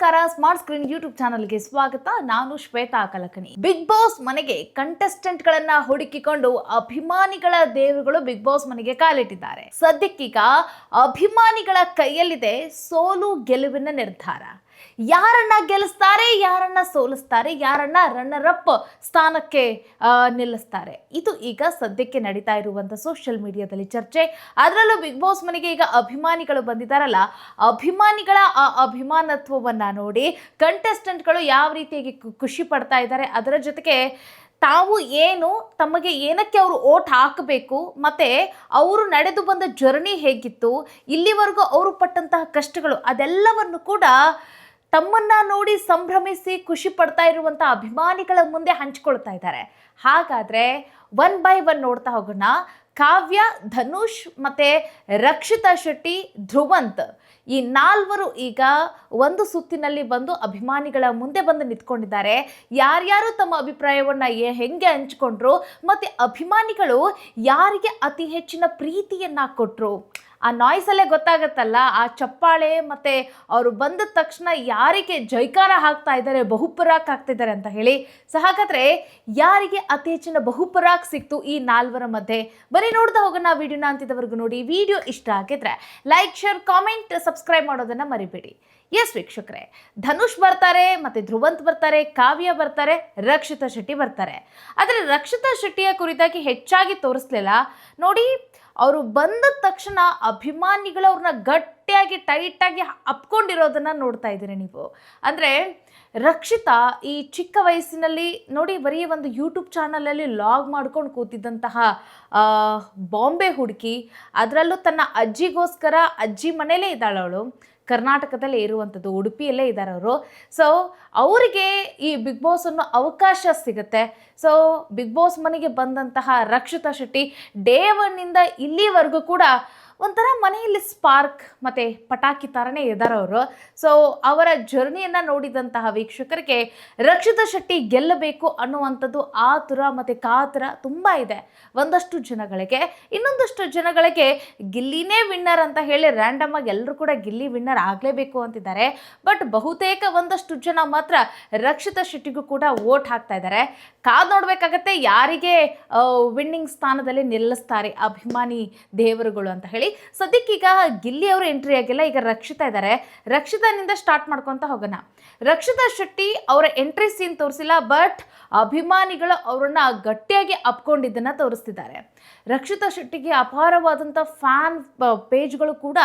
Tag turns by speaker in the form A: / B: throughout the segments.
A: ನಮಸ್ಕಾರ smart screen YouTube ಚಾನಲ್ಗೆ ಸ್ವಾಗತ. ನಾನು ಶ್ವೇತಾ ಕಲಕನಿ ಬಿಗ್ ಬಾಸ್ ಮನೆಗೆ ಕಂಟೆಸ್ಟೆಂಟ್ ಗಳನ್ನ ಹುಡುಕಿಕೊಂಡು ಅಭಿಮಾನಿಗಳ ದೇವರುಗಳು ಬಿಗ್ ಬಾಸ್ ಮನೆಗೆ ಕಾಲಿಟ್ಟಿದ್ದಾರೆ. ಸದ್ಯಕ್ಕೀಗ ಅಭಿಮಾನಿಗಳ ಕೈಯಲ್ಲಿದೆ ಸೋಲು ಗೆಲುವಿನ ನಿರ್ಧಾರ. ಯಾರನ್ನ ಗೆಲ್ಲಿಸ್ತಾರೆ, ಯಾರನ್ನ ಸೋಲಿಸ್ತಾರೆ, ಯಾರನ್ನ ರನ್ನರ್ ಅಪ್ ಸ್ಥಾನಕ್ಕೆ ನಿಲ್ಲಿಸ್ತಾರೆ. ಇದು ಈಗ ಸದ್ಯಕ್ಕೆ ನಡೀತಾ ಇರುವಂತ ಸೋಷಿಯಲ್ ಮೀಡಿಯಾದಲ್ಲಿ ಚರ್ಚೆ. ಅದರಲ್ಲೂ ಬಿಗ್ ಬಾಸ್ ಮನೆಗೆ ಈಗ ಅಭಿಮಾನಿಗಳು ಬಂದಿದ್ದಾರಲ್ಲ, ಅಭಿಮಾನಿಗಳ ಆ ಅಭಿಮಾನತ್ವವನ್ನ ನೋಡಿ ಕಂಟೆಸ್ಟೆಂಟ್ಗಳು ಯಾವ ರೀತಿಯಾಗಿ ಖುಷಿ ಪಡ್ತಾ ಇದ್ದಾರೆ, ಅದರ ಜೊತೆಗೆ ತಾವು ಏನು, ತಮಗೆ ಏನಕ್ಕೆ ಅವರು ಓಟ್ ಹಾಕಬೇಕು, ಮತ್ತೆ ಅವರು ನಡೆದು ಬಂದ ಜರ್ನಿ ಹೇಗಿತ್ತು, ಇಲ್ಲಿವರೆಗೂ ಅವರು ಪಟ್ಟಂತಹ ಕಷ್ಟಗಳು ಅದೆಲ್ಲವನ್ನು ಕೂಡ ತಮ್ಮನ್ನ ನೋಡಿ ಸಂಭ್ರಮಿಸಿ ಖುಷಿ ಪಡ್ತಾ ಇರುವಂಥ ಅಭಿಮಾನಿಗಳ ಮುಂದೆ ಹಂಚ್ಕೊಳ್ತಾ ಇದ್ದಾರೆ. ಹಾಗಾದ್ರೆ ಒನ್ ಬೈ ಒನ್ ನೋಡ್ತಾ ಹೋಗೋಣ. ಕಾವ್ಯ, ಧನುಷ್ ಮತ್ತೆ ರಕ್ಷಿತಾ ಶೆಟ್ಟಿ, ಧ್ರುವಂತ್ ಈ ನಾಲ್ವರು ಈಗ ಒಂದು ಸುತ್ತಿನಲ್ಲಿ ಬಂದು ಅಭಿಮಾನಿಗಳ ಮುಂದೆ ಬಂದು ನಿಂತ್ಕೊಂಡಿದ್ದಾರೆ. ಯಾರ್ಯಾರು ತಮ್ಮ ಅಭಿಪ್ರಾಯವನ್ನ ಹೆಂಗೆ ಹಂಚ್ಕೊಂಡ್ರು ಮತ್ತೆ ಅಭಿಮಾನಿಗಳು ಯಾರಿಗೆ ಅತಿ ಹೆಚ್ಚಿನ ಪ್ರೀತಿಯನ್ನ ಕೊಟ್ರು? ಆ ನಾಯ್ಸಲ್ಲೇ ಗೊತ್ತಾಗತ್ತಲ್ಲ, ಆ ಚಪ್ಪಾಳೆ ಮತ್ತೆ ಅವರು ಬಂದ ತಕ್ಷಣ ಯಾರಿಗೆ ಜೈಕಾರ ಹಾಕ್ತಾ ಇದ್ದಾರೆ, ಬಹುಪರಾಕ್ ಹಾಕ್ತಿದ್ದಾರೆ ಅಂತ ಹೇಳಿ. ಸೊ ಹಾಗಾದ್ರೆ ಯಾರಿಗೆ ಅತಿ ಹೆಚ್ಚಿನ ಬಹುಪರಾಕ್ ಸಿಕ್ತು ಈ ನಾಲ್ವರ ಮಧ್ಯೆ? ಬರೀ ನೋಡ್ತಾ ಹೋಗೋಣ ವಿಡಿಯೋನ ಅಂತಿದ್ದವರೆಗೂ ನೋಡಿ. ವಿಡಿಯೋ ಇಷ್ಟ ಆಗಿದ್ರೆ ಲೈಕ್ ಶೇರ್ ಕಾಮೆಂಟ್ ಸಬ್ಸ್ಕ್ರೈಬ್ ಮಾಡೋದನ್ನ ಮರಿಬೇಡಿ. ಎಸ್ ವೀಕ್ಷಕರೇ. ಧನುಷ್ ಬರ್ತಾರೆ, ಮತ್ತೆ ಧ್ರುವಂತ್ ಬರ್ತಾರೆ, ಕಾವ್ಯ ಬರ್ತಾರೆ, ರಕ್ಷಿತಾ ಶೆಟ್ಟಿ ಬರ್ತಾರೆ. ಆದರೆ ರಕ್ಷಿತಾ ಶೆಟ್ಟಿಯ ಕುರಿತಾಗಿ ಹೆಚ್ಚಾಗಿ ತೋರಿಸ್ಲಿಲ್ಲ. ನೋಡಿ ಅವರು ಬಂದ ತಕ್ಷಣ ಅಭಿಮಾನಿಗಳು ಅವ್ರನ್ನ ಗಟ್ಟಿಯಾಗಿ, ಟೈಟಾಗಿ ಅಪ್ಕೊಂಡಿರೋದನ್ನು ನೋಡ್ತಾ ಇದ್ದೀರಿ ನೀವು. ಅಂದರೆ ರಕ್ಷಿತಾ ಈ ಚಿಕ್ಕ ವಯಸ್ಸಿನಲ್ಲಿ ನೋಡಿ ಬರೀ ಒಂದು ಯೂಟ್ಯೂಬ್ ಚಾನಲಲ್ಲಿ ಲಾಗ್ ಮಾಡ್ಕೊಂಡು ಕೂತಿದ್ದಂತಹ ಬಾಂಬೆ ಹುಡುಕಿ ಅದರಲ್ಲೂ ತನ್ನ ಅಜ್ಜಿಗೋಸ್ಕರ ಅಜ್ಜಿ ಮನೇಲೇ ಇದ್ದಾಳೆ ಅವಳು ಕರ್ನಾಟಕದಲ್ಲೇ ಇರುವಂಥದ್ದು, ಉಡುಪಿಯಲ್ಲೇ ಇದ್ದಾರೆ ಅವರು. ಸೊ ಅವರಿಗೆ ಈ ಬಿಗ್ ಬಾಸ್ ಅನ್ನೋ ಅವಕಾಶ ಸಿಗುತ್ತೆ. ಸೊ ಬಿಗ್ ಬಾಸ್ ಮನೆಗೆ ಬಂದಂತಹ ರಕ್ಷಿತಾ ಶೆಟ್ಟಿ ಡೇ ಒನ್ನಿಂದ ಇಲ್ಲಿವರೆಗೂ ಕೂಡ ಒಂಥರ ಮನೆಯಲ್ಲಿ ಸ್ಪಾರ್ಕ್ ಮತ್ತು ಪಟಾಕಿ ಥರನೇ ಇದ್ದಾರೆ ಅವರು. ಸೊ ಅವರ ಜರ್ನಿಯನ್ನು ನೋಡಿದಂತಹ ವೀಕ್ಷಕರಿಗೆ ರಕ್ಷಿತಾ ಶೆಟ್ಟಿ ಗೆಲ್ಲಬೇಕು ಅನ್ನುವಂಥದ್ದು ಆತುರ ಮತ್ತು ಕಾತುರ ತುಂಬ ಇದೆ. ಒಂದಷ್ಟು ಜನಗಳಿಗೆ, ಇನ್ನೊಂದಷ್ಟು ಜನಗಳಿಗೆ ಗಿಲ್ಲಿನೇ ವಿನ್ನರ್ ಅಂತ ಹೇಳಿ ರ್ಯಾಂಡಮ್ ಆಗಿ ಎಲ್ಲರೂ ಕೂಡ ಗಿಲ್ಲಿ ವಿನ್ನರ್ ಆಗಲೇಬೇಕು ಅಂತಿದ್ದಾರೆ. ಬಟ್ ಬಹುತೇಕ ಒಂದಷ್ಟು ಜನ ಮಾತ್ರ ರಕ್ಷಿತಾ ಶೆಟ್ಟಿಗೂ ಕೂಡ ವೋಟ್ ಹಾಕ್ತಾ ಇದ್ದಾರೆ. ಕಾದು ನೋಡಬೇಕಾಗತ್ತೆ ಯಾರಿಗೆ ವಿನ್ನಿಂಗ್ ಸ್ಥಾನದಲ್ಲಿ ನಿಲ್ಲಿಸ್ತಾರೆ ಅಭಿಮಾನಿ ದೇವರುಗಳು ಅಂತ ಹೇಳಿ. ಸದ್ಯಕ್ಕೀಗ ಗಿಲ್ಲಿ ಅವರು ಎಂಟ್ರಿ ಆಗಿಲ್ಲ, ಈಗ ರಕ್ಷಿತಾ ಇದ್ದಾರೆ ರಕ್ಷಿತಾನಿಂದ ಸ್ಟಾರ್ಟ್ ಮಾಡ್ಕೊಂತ ಹೋಗೋಣ. ರಕ್ಷಿತಾ ಶೆಟ್ಟಿ ಅವರ ಎಂಟ್ರಿ ಸೀನ್ ತೋರಿಸಿಲ್ಲ ಬಟ್ ಅಭಿಮಾನಿಗಳು ಅವರನ್ನ ಗಟ್ಟಿಯಾಗಿ ಅಪ್ಕೊಂಡಿದ್ದನ್ನ ತೋರಿಸ್ತಿದ್ದಾರೆ. ರಕ್ಷಿತಾ ಶೆಟ್ಟಿಗೆ ಅಪಾರವಾದಂಥ ಫ್ಯಾನ್ ಪೇಜ್ಗಳು ಕೂಡ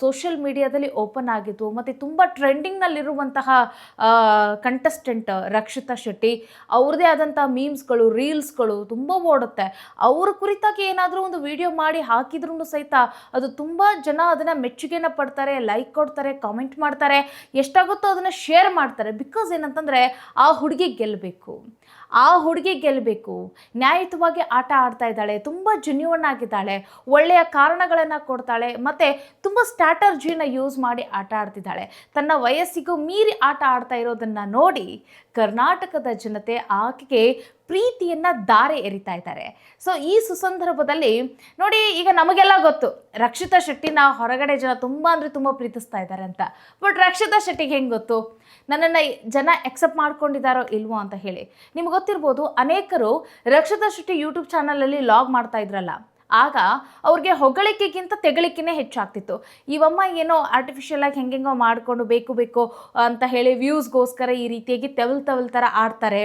A: ಸೋಷಿಯಲ್ ಮೀಡಿಯಾದಲ್ಲಿ ಓಪನ್ ಆಗಿತ್ತು ಮತ್ತು ತುಂಬ ಟ್ರೆಂಡಿಂಗ್ನಲ್ಲಿರುವಂತಹ ಕಂಟೆಸ್ಟೆಂಟ್ ರಕ್ಷಿತಾ ಶೆಟ್ಟಿ, ಅವ್ರದ್ದೇ ಆದಂಥ ಮೀಮ್ಸ್ಗಳು, ರೀಲ್ಸ್ಗಳು ತುಂಬ ಓಡುತ್ತೆ. ಅವ್ರ ಕುರಿತಾಗಿ ಏನಾದರೂ ಒಂದು ವಿಡಿಯೋ ಮಾಡಿ ಹಾಕಿದ್ರೂ ಸಹಿತ ಅದು ತುಂಬ ಜನ ಅದನ್ನು ಮೆಚ್ಚುಗೆನ ಪಡ್ತಾರೆ, ಲೈಕ್ ಕೊಡ್ತಾರೆ, ಕಾಮೆಂಟ್ ಮಾಡ್ತಾರೆ. ಎಷ್ಟಾಗುತ್ತೋ ಅದನ್ನು ಶೇರ್ ಮಾಡ್ತಾರೆ. ಬಿಕಾಸ್ ಏನಂತಂದರೆ ಆ ಹುಡುಗಿ ಗೆಲ್ಲಬೇಕು ಆ ಹುಡುಗಿ ಗೆಲ್ಲಬೇಕು ನ್ಯಾಯಯುತವಾಗಿ ಆಟ ಆಡ್ತಾ ಇದ್ದಾಳೆ, ತುಂಬ ಜೆನ್ಯೂನ್ ಆಗಿದ್ದಾಳೆ, ಒಳ್ಳೆಯ ಕಾರಣಗಳನ್ನು ಕೊಡ್ತಾಳೆ, ಮತ್ತು ತುಂಬ ಸ್ಟ್ರಾಟರ್ಜಿನ ಯೂಸ್ ಮಾಡಿ ಆಟ ಆಡ್ತಿದ್ದಾಳೆ. ತನ್ನ ವಯಸ್ಸಿಗೂ ಮೀರಿ ಆಟ ಆಡ್ತಾ ಇರೋದನ್ನು ನೋಡಿ ಕರ್ನಾಟಕದ ಜನತೆ ಆಕೆಗೆ ಪ್ರೀತಿಯನ್ನ ದಾರೆ ಎರಿತಾ ಇದ್ದಾರೆ. ಸೊ ಈ ಸುಸಂದರ್ಭದಲ್ಲಿ ನೋಡಿ, ಈಗ ನಮಗೆಲ್ಲ ಗೊತ್ತು, ರಕ್ಷಿತಾ ಶೆಟ್ಟಿನ ಹೊರಗಡೆ ಜನ ತುಂಬ ಅಂದರೆ ತುಂಬ ಪ್ರೀತಿಸ್ತಾ ಇದ್ದಾರೆ ಅಂತ. ಬಟ್ ರಕ್ಷಿತಾ ಶೆಟ್ಟಿಗೆ ಹೆಂಗೆ ಗೊತ್ತು? ನನ್ನನ್ನು ಜನ ಎಕ್ಸೆಪ್ಟ್ ಮಾಡ್ಕೊಂಡಿದ್ದಾರೋ ಇಲ್ವೋ ಅಂತ ಹೇಳಿ. ನಿಮ್ಗೆ ಗೊತ್ತಿರ್ಬೋದು, ಅನೇಕರು ರಕ್ಷಿತಾ ಶೆಟ್ಟಿ ಯೂಟ್ಯೂಬ್ ಚಾನಲಲ್ಲಿ ಲಾಗ್ ಮಾಡ್ತಾ ಇದ್ರಲ್ಲ. ಆಗ ಅವ್ರಿಗೆ ಹೊಗಳಿಕೆಗಿಂತ ತೆಗಳಿಕೆನೇ ಹೆಚ್ಚಾಗ್ತಿತ್ತು. ಇವಮ್ಮ ಏನೋ ಆರ್ಟಿಫಿಷಿಯಲ್ ಆಗಿ ಹೆಂಗೆಂಗೋ ಮಾಡಿಕೊಂಡು ಬೇಕು ಬೇಕು ಅಂತ ಹೇಳಿ ವ್ಯೂಸ್ಗೋಸ್ಕರ ಈ ರೀತಿಯಾಗಿ ತೆವಲ್ ತವಲ್ ಥರ ಆಡ್ತಾರೆ.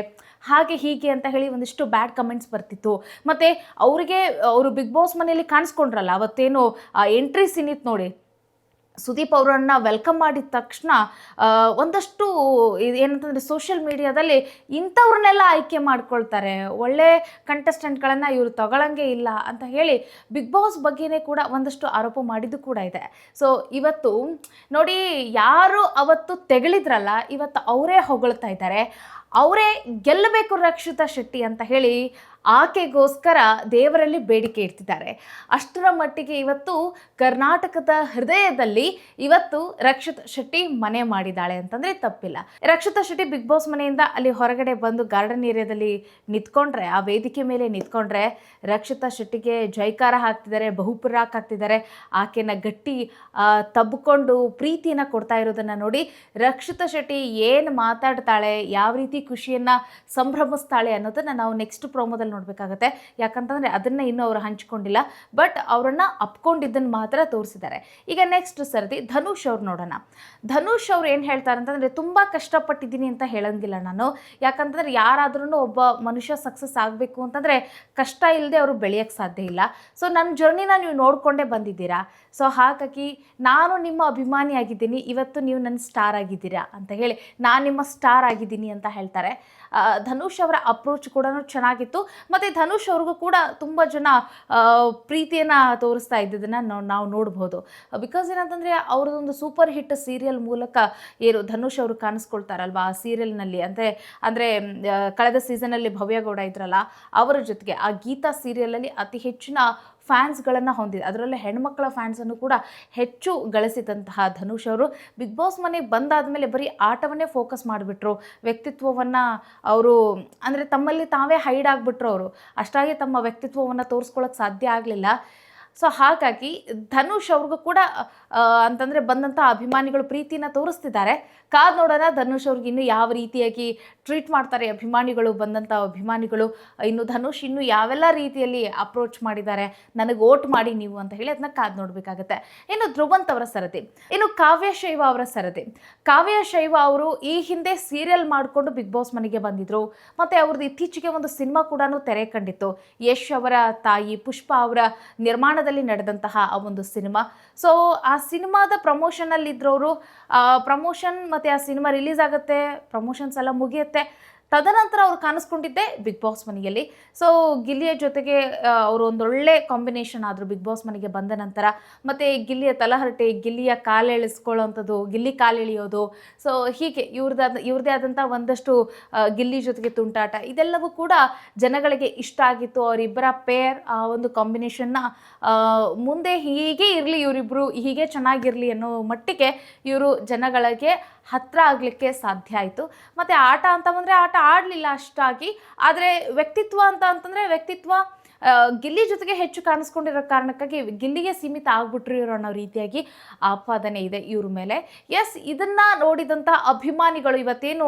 A: ಹಾಗೆ ಹೀಗೆ ಅಂತ ಹೇಳಿ ಒಂದಿಷ್ಟು ಬ್ಯಾಡ್ ಕಮೆಂಟ್ಸ್ ಬರ್ತಿತ್ತು. ಮತ್ತು ಅವರಿಗೆ, ಅವರು ಬಿಗ್ ಬಾಸ್ ಮನೆಯಲ್ಲಿ ಕಾಣಿಸ್ಕೊಂಡ್ರಲ್ಲ, ಅವತ್ತೇನು ಎಂಟ್ರಿ ಸಿನಿತ್ ನೋಡಿ. ಸುದೀಪ್ ಅವರನ್ನು ವೆಲ್ಕಮ್ ಮಾಡಿದ ತಕ್ಷಣ ಒಂದಷ್ಟು ಇದು ಏನಂತಂದರೆ ಸೋಷಿಯಲ್ ಮೀಡಿಯಾದಲ್ಲಿ ಇಂಥವ್ರನ್ನೆಲ್ಲ ಆಯ್ಕೆ ಮಾಡ್ಕೊಳ್ತಾರೆ. ಒಳ್ಳೆ ಕಂಟೆಸ್ಟೆಂಟ್ಗಳನ್ನು ಇವರು ತಗೊಳಂಗೆ ಇಲ್ಲ ಅಂತ ಹೇಳಿ ಬಿಗ್ ಬಾಸ್ ಬಗ್ಗೆನೇ ಕೂಡ ಒಂದಷ್ಟು ಆರೋಪ ಮಾಡಿದ್ದು ಕೂಡ ಇದೆ. ಸೊ ಇವತ್ತು ನೋಡಿ ಯಾರು ಅವತ್ತು ತೆಗಳಿದ್ರಲ್ಲ, ಇವತ್ತು ಅವರೇ ಹೊಗಳ್ತಾ ಇದ್ದಾರೆ. ಅವರೇ ಗೆಲ್ಲಬೇಕು ರಕ್ಷಿತಾ ಶೆಟ್ಟಿ ಅಂತ ಹೇಳಿ ಆಕೆಗೋಸ್ಕರ ದೇವರಲ್ಲಿ ಬೇಡಿಕೆ ಇಡ್ತಿದ್ದಾರೆ. ಅಷ್ಟರ ಮಟ್ಟಿಗೆ ಇವತ್ತು ಕರ್ನಾಟಕದ ಹೃದಯದಲ್ಲಿ ಇವತ್ತು ರಕ್ಷಿತ್ ಶೆಟ್ಟಿ ಮನೆ ಮಾಡಿದ್ದಾಳೆ ಅಂತಂದ್ರೆ ತಪ್ಪಿಲ್ಲ. ರಕ್ಷಿತಾ ಶೆಟ್ಟಿ ಬಿಗ್ ಬಾಸ್ ಮನೆಯಿಂದ ಅಲ್ಲಿ ಹೊರಗಡೆ ಬಂದು ಗಾರ್ಡನ್ ಏರಿಯಾದಲ್ಲಿ ನಿಂತ್ಕೊಂಡ್ರೆ, ಆ ವೇದಿಕೆ ಮೇಲೆ ನಿಂತ್ಕೊಂಡ್ರೆ ರಕ್ಷಿತಾ ಶೆಟ್ಟಿಗೆ ಜೈಕಾರ ಹಾಕ್ತಿದ್ದಾರೆ, ಬಹುಪುರಾಕ್ ಹಾಕ್ತಿದ್ದಾರೆ. ಆಕೆನ ಗಟ್ಟಿ ತಬ್ಬಿಕೊಂಡು ಪ್ರೀತಿಯನ್ನ ಕೊಡ್ತಾ ಇರೋದನ್ನ ನೋಡಿ ರಕ್ಷಿತಾ ಶೆಟ್ಟಿ ಏನು ಮಾತಾಡ್ತಾಳೆ, ಯಾವ ರೀತಿ ಖುಷಿಯನ್ನ ಸಂಭ್ರಮಿಸ್ತಾಳೆ ಅನ್ನೋದನ್ನ ನಾವು ನೆಕ್ಸ್ಟ್ ಪ್ರೋಮೋದಲ್ಲಿ ನೋಡಬೇಕಾಗತ್ತೆ. ಯಾಕಂತಂದರೆ ಅದನ್ನು ಇನ್ನೂ ಅವರು ಹಂಚ್ಕೊಂಡಿಲ್ಲ. ಬಟ್ ಅವರನ್ನು ಅಪ್ಕೊಂಡಿದ್ದನ್ನು ಮಾತ್ರ ತೋರಿಸಿದ್ದಾರೆ. ಈಗ ನೆಕ್ಸ್ಟ್ ಸರದಿ ಧನುಷ್ ಅವ್ರು ನೋಡೋಣ. ಧನುಷ್ ಅವ್ರು ಏನು ಹೇಳ್ತಾರೆ ಅಂತಂದರೆ ತುಂಬ ಕಷ್ಟಪಟ್ಟಿದ್ದೀನಿ ಅಂತ ಹೇಳೋಂಗಿಲ್ಲ ನಾನು. ಯಾಕಂತಂದರೆ ಯಾರಾದ್ರೂ ಒಬ್ಬ ಮನುಷ್ಯ ಸಕ್ಸಸ್ ಆಗಬೇಕು ಅಂತಂದರೆ ಕಷ್ಟ ಇಲ್ಲದೆ ಅವರು ಬೆಳೆಯೋಕ್ಕೆ ಸಾಧ್ಯ ಇಲ್ಲ. ಸೊ ನನ್ನ ಜರ್ನಿನ ನೀವು ನೋಡಿಕೊಂಡೇ ಬಂದಿದ್ದೀರಾ? ಸೊ ಹಾಗಾಗಿ ನಾನು ನಿಮ್ಮ ಅಭಿಮಾನಿ ಆಗಿದ್ದೀನಿ. ಇವತ್ತು ನೀವು ನನ್ನ ಸ್ಟಾರ್ ಆಗಿದ್ದೀರಾ ಅಂತ ಹೇಳಿ ನಾನು ನಿಮ್ಮ ಸ್ಟಾರ್ ಆಗಿದ್ದೀನಿ ಅಂತ ಹೇಳ್ತಾರೆ. ಧನುಷ್ ಅವರ ಅಪ್ರೋಚ್ ಕೂಡ ಚೆನ್ನಾಗಿತ್ತು. ಮತ್ತು ಧನುಷ್ ಅವ್ರಿಗೂ ಕೂಡ ತುಂಬ ಜನ ಪ್ರೀತಿಯನ್ನು ತೋರಿಸ್ತಾ ಇದ್ದಿದ್ದನ್ನು ನಾವು ನಾವು ನೋಡ್ಬೋದು. ಬಿಕಾಸ್ ಏನಂತಂದರೆ ಅವ್ರದ್ದೊಂದು ಸೂಪರ್ ಹಿಟ್ ಸೀರಿಯಲ್ ಮೂಲಕ ಏನು ಧನುಷ್ ಅವರು ಕಾಣಿಸ್ಕೊಳ್ತಾರಲ್ವಾ ಆ ಸೀರಿಯಲ್ನಲ್ಲಿ ಅಂದರೆ ಅಂದರೆ ಕಳೆದ ಸೀಸನಲ್ಲಿ ಭವ್ಯಗೌಡ ಇದ್ರಲ್ಲ, ಅವರ ಜೊತೆಗೆ ಆ ಗೀತಾ ಸೀರಿಯಲಲ್ಲಿ ಅತಿ ಹೆಚ್ಚಿನ ಫ್ಯಾನ್ಸ್ಗಳನ್ನು ಹೊಂದಿದೆ. ಅದರಲ್ಲೇ ಹೆಣ್ಮಕ್ಳ ಫ್ಯಾನ್ಸನ್ನು ಕೂಡ ಹೆಚ್ಚು ಗಳಿಸಿದಂತಹ ಧನುಷ್ ಅವರು. ಬಿಗ್ ಬಾಸ್ ಮನೆಗೆ ಬಂದಾದ ಮೇಲೆ ಬರೀ ಆಟವನ್ನೇ ಫೋಕಸ್ ಮಾಡಿಬಿಟ್ರು. ವ್ಯಕ್ತಿತ್ವವನ್ನು ಅವರು, ಅಂದರೆ ತಮ್ಮಲ್ಲಿ ತಾವೇ ಹೈಡ್ ಆಗಿಬಿಟ್ರು ಅವರು. ಅಷ್ಟಾಗಿ ತಮ್ಮ ವ್ಯಕ್ತಿತ್ವವನ್ನು ತೋರಿಸ್ಕೊಳ್ಳೋಕೆ ಸಾಧ್ಯ ಆಗಲಿಲ್ಲ. ಸೊ ಹಾಗಾಗಿ ಧನುಷ್ ಅವ್ರಿಗೂ ಕೂಡ ಅಂತಂದರೆ ಬಂದಂಥ ಅಭಿಮಾನಿಗಳು ಪ್ರೀತಿನ ತೋರಿಸ್ತಿದ್ದಾರೆ. ಕಾದ್ ನೋಡೋಣ, ಧನುಷ್ ಅವ್ರಿಗೆ ಇನ್ನೂ ಯಾವ ರೀತಿಯಾಗಿ ಟ್ರೀಟ್ ಮಾಡ್ತಾರೆ ಅಭಿಮಾನಿಗಳು ಬಂದಂಥ ಅಭಿಮಾನಿಗಳು. ಇನ್ನು ಧನುಷ್ ಇನ್ನು ಯಾವೆಲ್ಲ ರೀತಿಯಲ್ಲಿ ಅಪ್ರೋಚ್ ಮಾಡಿದ್ದಾರೆ, ನನಗೆ ಓಟ್ ಮಾಡಿ ನೀವು ಅಂತ ಹೇಳಿ ಅದನ್ನ ಕಾದ್ ನೋಡಬೇಕಾಗತ್ತೆ. ಇನ್ನು ಧ್ರುವಂತ್ ಅವರ ಸರದಿ. ಇನ್ನು ಕಾವ್ಯ ಶೈವ ಅವರ ಸರದಿ. ಕಾವ್ಯ ಶೈವ ಅವರು ಈ ಹಿಂದೆ ಸೀರಿಯಲ್ ಮಾಡಿಕೊಂಡು ಬಿಗ್ ಬಾಸ್ ಮನೆಗೆ ಬಂದಿದ್ರು. ಮತ್ತು ಅವ್ರದ್ದು ಇತ್ತೀಚೆಗೆ ಒಂದು ಸಿನಿಮಾ ಕೂಡ ತೆರೆ ಕಂಡಿತ್ತು. ಯಶ್ ಅವರ ತಾಯಿ ಪುಷ್ಪ ಅವರ ನಿರ್ಮಾಣದಲ್ಲಿ ನಡೆದಂತಹ ಆ ಒಂದು ಸಿನಿಮಾ. ಸೊ ಆ ಸಿನಿಮಾದ ಪ್ರಮೋಷನಲ್ಲಿ ಇದ್ರವರು ಪ್ರಮೋಷನ್ ಮತ್ತು ಆ ಸಿನಿಮಾ ರಿಲೀಸ್ ಆಗುತ್ತೆ ಪ್ರಮೋಷನ್ಸ್ ಎಲ್ಲ ಮುಗಿಯುತ್ತೆ. ತದನಂತರ ಅವ್ರು ಕಾಣಿಸ್ಕೊಂಡಿದ್ದೆ ಬಿಗ್ ಬಾಸ್ ಮನೆಯಲ್ಲಿ. ಸೊ ಗಿಲ್ಲಿಯ ಜೊತೆಗೆ ಅವರು ಒಂದೊಳ್ಳೆ ಕಾಂಬಿನೇಷನ್ ಆದರು ಬಿಗ್ ಬಾಸ್ ಮನೆಗೆ ಬಂದ ನಂತರ, ಮತ್ತು ಗಿಲ್ಲಿಯ ತಲಹರಟೆ, ಗಿಲ್ಲಿಯ ಕಾಲೆಳೆಸ್ಕೊಳ್ಳೋವಂಥದ್ದು ಗಿಲ್ಲಿ ಕಾಲೆಳೆಯೋದು ಸೊ ಹೀಗೆ ಇವ್ರದ್ದಾದ ಇವ್ರದೇ ಆದಂಥ ಒಂದಷ್ಟು ಗಿಲ್ಲಿ ಜೊತೆಗೆ ತುಂಟಾಟ, ಇದೆಲ್ಲವೂ ಕೂಡ ಜನಗಳಿಗೆ ಇಷ್ಟ ಆಗಿತ್ತು. ಅವರಿಬ್ಬರ ಪೇರ್ ಆ, ಒಂದು ಕಾಂಬಿನೇಷನ್ನ ಮುಂದೆ ಹೀಗೆ ಇರಲಿ ಇವರಿಬ್ಬರು ಹೀಗೆ ಚೆನ್ನಾಗಿರಲಿ ಅನ್ನೋ ಮಟ್ಟಿಗೆ ಇವರು ಜನಗಳಿಗೆ ಹತ್ರ ಆಗಲಿಕ್ಕೆ ಸಾಧ್ಯ ಆಯಿತು. ಮತ್ತು ಆಟ ಅಂತ ಬಂದರೆ ಆಟ ಆಡಲಿಲ್ಲ ಅಷ್ಟಾಗಿ ಆದರೆ ವ್ಯಕ್ತಿತ್ವ ಅಂತ ಅಂತಂದರೆ ವ್ಯಕ್ತಿತ್ವ ಗಿಲ್ಲಿ ಜೊತೆಗೆ ಹೆಚ್ಚು ಕಾಣಿಸ್ಕೊಂಡಿರೋ ಕಾರಣಕ್ಕಾಗಿ ಗಿಲ್ಲಿಗೆ ಸೀಮಿತ ಆಗ್ಬಿಟ್ರು ಇರೋ ಅನ್ನೋ ರೀತಿಯಾಗಿ ಆಪಾದನೆ ಇದೆ ಇವ್ರ ಮೇಲೆ. ಎಸ್ ಇದನ್ನ ನೋಡಿದಂತ ಅಭಿಮಾನಿಗಳು ಇವತ್ತೇನು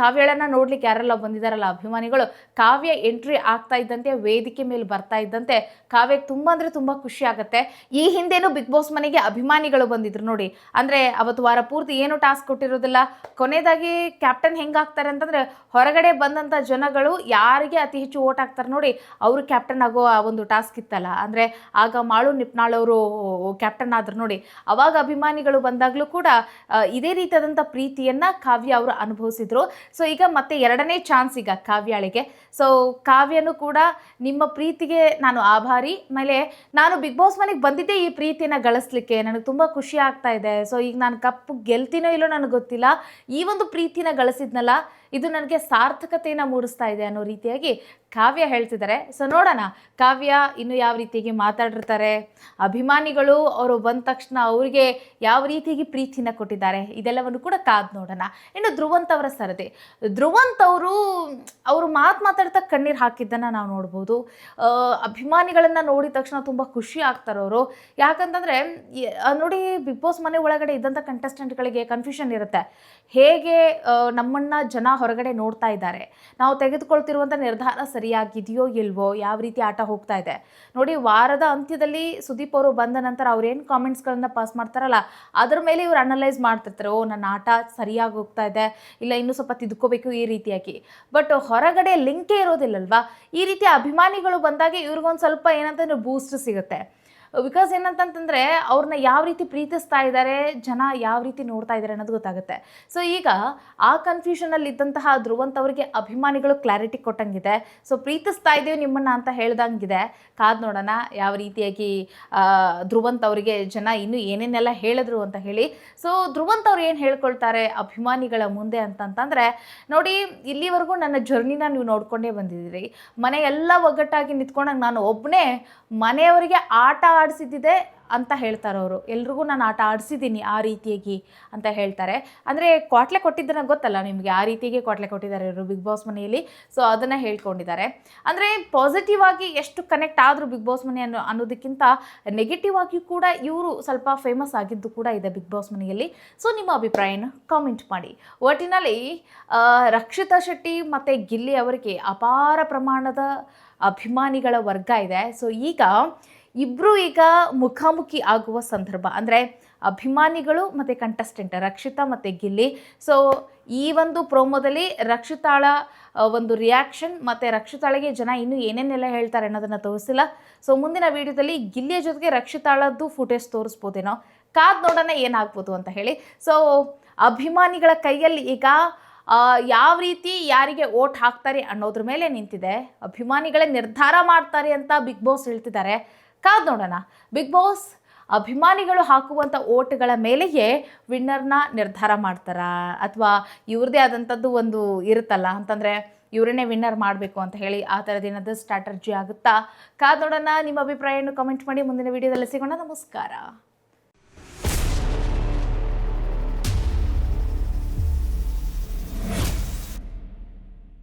A: ಕಾವ್ಯಳನ್ನ ನೋಡ್ಲಿಕ್ಕೆ ಯಾರೆಲ್ಲ ಬಂದಿದ್ದಾರಲ್ಲ ಅಭಿಮಾನಿಗಳು, ಕಾವ್ಯ ಎಂಟ್ರಿ ಆಗ್ತಾ ಇದ್ದಂತೆ, ವೇದಿಕೆ ಮೇಲೆ ಬರ್ತಾ ಇದ್ದಂತೆ ಕಾವ್ಯಕ್ಕೆ ತುಂಬ ಅಂದರೆ ತುಂಬ ಖುಷಿ ಆಗುತ್ತೆ. ಈ ಹಿಂದೆನೂ ಬಿಗ್ ಬಾಸ್ ಮನೆಗೆ ಅಭಿಮಾನಿಗಳು ಬಂದಿದ್ರು ನೋಡಿ. ಅಂದರೆ ಅವತ್ತು ವಾರ ಪೂರ್ತಿ ಏನು ಟಾಸ್ಕ್ ಕೊಟ್ಟಿರೋದಿಲ್ಲ. ಕೊನೆಯದಾಗಿ ಕ್ಯಾಪ್ಟನ್ ಹೆಂಗಾಗ್ತಾರೆ ಅಂತಂದರೆ, ಹೊರಗಡೆ ಬಂದಂಥ ಜನಗಳು ಯಾರಿಗೆ ಅತಿ ಹೆಚ್ಚು ಓಟ್ ಹಾಕ್ತಾರೆ ನೋಡಿ, ಅವರು ಕ್ಯಾಪ್ಟನ್ ಆಗೋ ಆ ಒಂದು ಟಾಸ್ಕ್ ಇತ್ತಲ್ಲ, ಅಂದರೆ ಆಗ ಮಾಳು ನಿಪ್ನಾಳ್ ಅವರು ಕ್ಯಾಪ್ಟನ್ ಆದ್ರು ನೋಡಿ, ಅವಾಗ ಅಭಿಮಾನಿಗಳು ಬಂದಾಗಲೂ ಕೂಡ ಇದೇ ರೀತಿಯಾದಂಥ ಪ್ರೀತಿಯನ್ನು ಕಾವ್ಯ ಅವರು ಅನುಭವಿಸಿದ್ರು. ಸೊ ಈಗ ಮತ್ತೆ ಎರಡನೇ ಚಾನ್ಸ್ ಈಗ ಕಾವ್ಯಾಳಿಗೆ. ಸೊ ಕಾವ್ಯನೂ ಕೂಡ ನಿಮ್ಮ ಪ್ರೀತಿಗೆ ನಾನು ಆಭಾರಿ. ಆಮೇಲೆ ನಾನು ಬಿಗ್ ಬಾಸ್ ಮನೆಗೆ ಬಂದಿದ್ದೆ ಈ ಪ್ರೀತಿಯನ್ನು ಗಳಿಸ್ಲಿಕ್ಕೆ ನನಗೆ ತುಂಬ ಖುಷಿ ಆಗ್ತಾ ಇದೆ. ಸೊ ಈಗ ನಾನು ಕಪ್ಪು ಗೆಲ್ತೀನೋ ಇಲ್ಲೋ ನನಗೆ ಗೊತ್ತಿಲ್ಲ. ಈ ಒಂದು ಪ್ರೀತಿನ ಗಳಿಸಿದ್ನಲ್ಲ ಇದು ನನಗೆ ಸಾರ್ಥಕತೆಯನ್ನು ಮೂಡಿಸ್ತಾ ಇದೆ ಅನ್ನೋ ರೀತಿಯಾಗಿ ಕಾವ್ಯ ಹೇಳ್ತಿದ್ದಾರೆ. ಸೊ ನೋಡೋಣ. ಕಾವ್ಯ ಇನ್ನು ಯಾವ ರೀತಿಯಾಗಿ ಮಾತಾಡಿರ್ತಾರೆ? ಅಭಿಮಾನಿಗಳು ಅವರು ಬಂದ ತಕ್ಷಣ ಅವರಿಗೆ ಯಾವ ರೀತಿಯಾಗಿ ಪ್ರೀತಿನ ಕೊಟ್ಟಿದ್ದಾರೆ? ಇದೆಲ್ಲವನ್ನು ಕೂಡ ಕಾದು ನೋಡೋಣ. ಇನ್ನು ಧ್ರುವಂತ್ ಅವರ ಸರದಿ. ಧ್ರುವಂತ್ ಅವರು ಅವರು ಮಾತು ಮಾತಾಡ್ತಾ ಕಣ್ಣೀರು ಹಾಕಿದ್ದನ್ನು ನಾವು ನೋಡ್ಬೋದು. ಅಭಿಮಾನಿಗಳನ್ನು ನೋಡಿದ ತಕ್ಷಣ ತುಂಬ ಖುಷಿ ಆಗ್ತಾರೆ ಅವರು. ಯಾಕಂತಂದರೆ ನೋಡಿ ಬಿಗ್ ಬಾಸ್ ಮನೆ ಒಳಗಡೆ ಇದ್ದಂಥ ಕಂಟೆಸ್ಟೆಂಟ್ಗಳಿಗೆ ಕನ್ಫ್ಯೂಷನ್ ಇರುತ್ತೆ. ಹೇಗೆ ನಮ್ಮನ್ನ ಜನ ಹೊರಗಡೆ ನೋಡ್ತಾ ಇದ್ದಾರೆ. ನಾವು ತೆಗೆದುಕೊಳ್ತಿರುವಂಥ ನಿರ್ಧಾರ ಸರಿಯಾಗಿದೆಯೋ ಇಲ್ವೋ, ಯಾವ ರೀತಿ ಆಟ ಹೋಗ್ತಾ ಇದೆ? ನೋಡಿ, ವಾರದ ಅಂತ್ಯದಲ್ಲಿ ಸುದೀಪ್ ಅವರು ಬಂದ ನಂತರ ಅವ್ರೇನು ಕಾಮೆಂಟ್ಸ್ಗಳನ್ನ ಪಾಸ್ ಮಾಡ್ತಾರಲ್ಲ, ಅದ್ರ ಮೇಲೆ ಇವ್ರು ಅನಲೈಸ್ ಮಾಡ್ತಿರ್ತಾರೆ. ಓ, ನನ್ನ ಆಟ ಸರಿಯಾಗಿ ಹೋಗ್ತಾ ಇದೆ. ಇಲ್ಲ, ಇನ್ನೂ ಸ್ವಲ್ಪ ತಿದ್ಕೋಬೇಕು ಈ ರೀತಿಯಾಗಿ ಬಟ್ ಹೊರಗಡೆ ಲಿಂಕೇ ಇರೋದಿಲ್ಲಲ್ವಾ? ಈ ರೀತಿ ಅಭಿಮಾನಿಗಳು ಬಂದಾಗ ಇವ್ರಿಗೊಂದು ಸ್ವಲ್ಪ ಏನಂತಂದ್ರೆ ಬೂಸ್ಟ್ ಸಿಗುತ್ತೆ. ಬಿಕಾಸ್ ಏನಂತಂತಂದರೆ ಅವ್ರನ್ನ ಯಾವ ರೀತಿ ಪ್ರೀತಿಸ್ತಾ ಇದ್ದಾರೆ ಜನ ಯಾವ ರೀತಿ ನೋಡ್ತಾ ಇದ್ದಾರೆ ಅನ್ನೋದು ಗೊತ್ತಾಗುತ್ತೆ. ಸೊ ಈಗ ಆ ಕನ್ಫ್ಯೂಷನಲ್ಲಿ ಇದ್ದಂತಹ ಧ್ರುವಂತ ಅವರಿಗೆ ಅಭಿಮಾನಿಗಳು ಕ್ಲಾರಿಟಿ ಕೊಟ್ಟಂಗಿದೆ. ಸೊ ಪ್ರೀತಿಸ್ತಾ ಇದ್ದೀವಿ ನಿಮ್ಮನ್ನ ಅಂತ ಹೇಳ್ದಂಗಿದೆ. ಕಾದ್ ನೋಡೋಣ ಯಾವ ರೀತಿಯಾಗಿ ಧ್ರುವಂತ ಅವರಿಗೆ ಜನ ಇನ್ನೂ ಏನೇನೆಲ್ಲ ಹೇಳಿದ್ರು ಅಂತ ಹೇಳಿ. ಸೊ ಧ್ರುವಂತ ಅವ್ರು ಏನು ಹೇಳ್ಕೊಳ್ತಾರೆ ಅಭಿಮಾನಿಗಳ ಮುಂದೆ ಅಂತಂತಂದರೆ, ನೋಡಿ, ಇಲ್ಲಿವರೆಗೂ ನನ್ನ ಜರ್ನಿನ ನೀವು ನೋಡ್ಕೊಂಡೇ ಬಂದಿದ್ದೀರಿ. ಮನೆ ಎಲ್ಲ ಒಗ್ಗಟ್ಟಾಗಿ ನಿಂತ್ಕೊಂಡಾಗ ನಾನು ಒಬ್ಬನೇ ಮನೆಯವರಿಗೆ ಆಟ ಆಡಿಸಿದ್ದಿದೆ ಅಂತ ಹೇಳ್ತಾರೆ ಅವರು. ಎಲ್ರಿಗೂ ನಾನು ಆಟ ಆಡಿಸಿದ್ದೀನಿ ಆ ರೀತಿಯಾಗಿ ಅಂತ ಹೇಳ್ತಾರೆ. ಅಂದರೆ ಕ್ವಾಟ್ಲೆ ಕೊಟ್ಟಿದ್ದನ್ನ ಗೊತ್ತಲ್ಲ ನಿಮಗೆ? ಆ ರೀತಿಯಾಗಿ ಕ್ವಾಟ್ಲೆ ಕೊಟ್ಟಿದ್ದಾರೆ ಇವರು ಬಿಗ್ ಬಾಸ್ ಮನೆಯಲ್ಲಿ. ಸೊ ಅದನ್ನು ಹೇಳ್ಕೊಂಡಿದ್ದಾರೆ. ಅಂದರೆ ಪಾಸಿಟಿವ್ ಆಗಿ ಎಷ್ಟು ಕನೆಕ್ಟ್ ಆದರೂ ಬಿಗ್ ಬಾಸ್ ಮನೆ ಅನ್ನೋ, ಅನ್ನೋದಕ್ಕಿಂತ ನೆಗೆಟಿವ್ ಆಗಿ ಕೂಡ ಇವರು ಸ್ವಲ್ಪ ಫೇಮಸ್ ಆಗಿದ್ದು ಕೂಡ ಇದೆ ಬಿಗ್ ಬಾಸ್ ಮನೆಯಲ್ಲಿ. ಸೊ ನಿಮ್ಮ ಅಭಿಪ್ರಾಯನ ಕಾಮೆಂಟ್ ಮಾಡಿ. ಒಟ್ಟಿನಲ್ಲಿ ರಕ್ಷಿತಾ ಶೆಟ್ಟಿ ಮತ್ತು ಗಿಲ್ಲಿ ಅವರಿಗೆ ಅಪಾರ ಪ್ರಮಾಣದ ಅಭಿಮಾನಿಗಳ ವರ್ಗ ಇದೆ. ಸೊ ಈಗ ಇಬ್ಬರು ಈಗ ಮುಖಾಮುಖಿ ಆಗುವ ಸಂದರ್ಭ, ಅಂದರೆ ಅಭಿಮಾನಿಗಳು ಮತ್ತು ಕಂಟೆಸ್ಟೆಂಟ್ ರಕ್ಷಿತಾ ಮತ್ತು ಗಿಲ್ಲಿ. ಸೊ ಈ ಒಂದು ಪ್ರೋಮೋದಲ್ಲಿ ರಕ್ಷಿತಾಳ ಒಂದು ರಿಯಾಕ್ಷನ್ ಮತ್ತು ರಕ್ಷಿತಾಳಿಗೆ ಜನ ಇನ್ನೂ ಏನೇನೆಲ್ಲ ಹೇಳ್ತಾರೆ ಅನ್ನೋದನ್ನು ತೋರಿಸಿಲ್ಲ. ಸೊ ಮುಂದಿನ ವಿಡಿಯೋದಲ್ಲಿ ಗಿಲ್ಲಿಯ ಜೊತೆಗೆ ರಕ್ಷಿತಾಳದ್ದು ಫುಟೇಜ್ ತೋರಿಸ್ಬೋದೇನೋ. ಕಾದ್ ನೋಡೋಣ ಏನಾಗ್ಬೋದು ಅಂತ ಹೇಳಿ. ಸೊ ಅಭಿಮಾನಿಗಳ ಕೈಯಲ್ಲಿ ಈಗ ಯಾವ ರೀತಿ ಯಾರಿಗೆ ಓಟ್ ಹಾಕ್ತಾರೆ ಅನ್ನೋದ್ರ ಮೇಲೆ ನಿಂತಿದೆ. ಅಭಿಮಾನಿಗಳೇ ನಿರ್ಧಾರ ಮಾಡ್ತಾರೆ ಅಂತ ಬಿಗ್ ಬಾಸ್ ಹೇಳ್ತಿದ್ದಾರೆ. ಕಾದ್ ನೋಡೋಣ. ಬಿಗ್ ಬಾಸ್ ಅಭಿಮಾನಿಗಳು ಹಾಕುವಂಥ ಓಟ್ಗಳ ಮೇಲೆಯೇ ವಿನ್ನರ್ನ ನಿರ್ಧಾರ ಮಾಡ್ತಾರಾ? ಅಥವಾ ಇವ್ರದ್ದೇ ಆದಂಥದ್ದು ಒಂದು ಇರುತ್ತಲ್ಲ? ಅಂತಂದರೆ ಇವರನ್ನೇ ವಿನ್ನರ್ ಮಾಡಬೇಕು ಅಂತ ಹೇಳಿ ಆ ಥರದ್ದೇನಾದರೂ ಸ್ಟ್ರಾಟರ್ಜಿ ಆಗುತ್ತಾ? ಕಾದ್ ನೋಡೋಣ. ನಿಮ್ಮ ಅಭಿಪ್ರಾಯವನ್ನು ಕಮೆಂಟ್ ಮಾಡಿ ಮುಂದಿನ ವಿಡಿಯೋದಲ್ಲಿ ಸಿಗೋಣ. ನಮಸ್ಕಾರ.